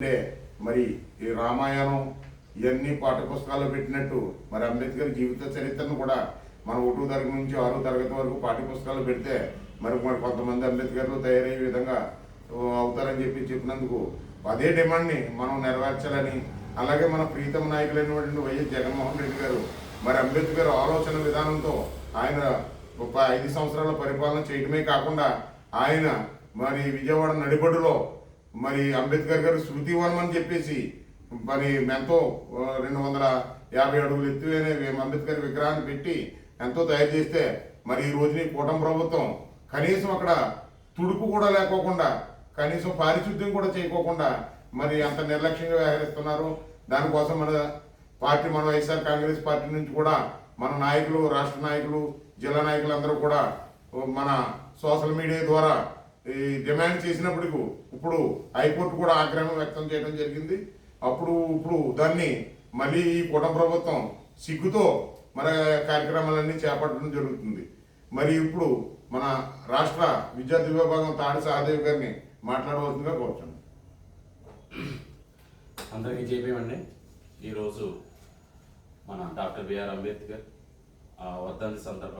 అంటే మరి ఈ రామాయణం ఇవన్నీ పాఠ్యపుస్తకాల్లో పెట్టినట్టు మరి అంబేద్కర్ జీవిత చరిత్రను కూడా మన ఒకటో తరగతి నుంచి ఆరో తరగతి వరకు పాఠ్యపుస్తకాలు పెడితే మరి మరి కొంతమంది అంబేద్కర్లు తయారయ్యే విధంగా అవుతారని చెప్పి చెప్పినందుకు అదే డిమాండ్ని మనం నెరవేర్చాలని అలాగే మన ప్రీతమ నాయకులైనటువంటి వైఎస్ జగన్మోహన్ రెడ్డి గారు మరి అంబేద్కర్ ఆలోచన విధానంతో ఆయన ఒక ఐదు సంవత్సరాల పరిపాలన చేయడమే కాకుండా ఆయన మరి విజయవాడ నడిబడులో మరి అంబేద్కర్ గారు శృతి వనం అని చెప్పేసి మరి ఎంతో రెండు వందల యాభై అడుగులు ఎత్తువైన అంబేద్కర్ విగ్రహాన్ని పెట్టి ఎంతో తయారు చేస్తే మరి ఈ రోజుని కూటమి ప్రభుత్వం కనీసం అక్కడ తుడుపు కూడా లేకోకుండా కనీసం పారిశుద్ధ్యం కూడా చేయకోకుండా మరి అంత నిర్లక్ష్యంగా వ్యవహరిస్తున్నారు. దానికోసం మన పార్టీ మన వైఎస్ఆర్ కాంగ్రెస్ పార్టీ నుంచి కూడా మన నాయకులు రాష్ట్ర నాయకులు జిల్లా నాయకులు అందరూ కూడా మన సోషల్ మీడియా ద్వారా ఈ డిమాండ్ చేసినప్పటికీ ఇప్పుడు హైకోర్టు కూడా ఆగ్రహం వ్యక్తం చేయడం జరిగింది. అప్పుడు ఇప్పుడు దాన్ని మళ్ళీ ఈ కుటుంబ ప్రభుత్వం సిగ్గుతో మన కార్యక్రమాలన్నీ చేపట్టడం జరుగుతుంది. మరి ఇప్పుడు మన రాష్ట్ర విద్యార్థి విభాగం తాడి సహదేవ్ గారిని మాట్లాడవలసిందిగా కోరుతున్నాను అందరికీ చెప్పేమండి ఈరోజు మన డాక్టర్ బిఆర్ అంబేద్కర్ ఆ వర్ధంతి సందర్భంగా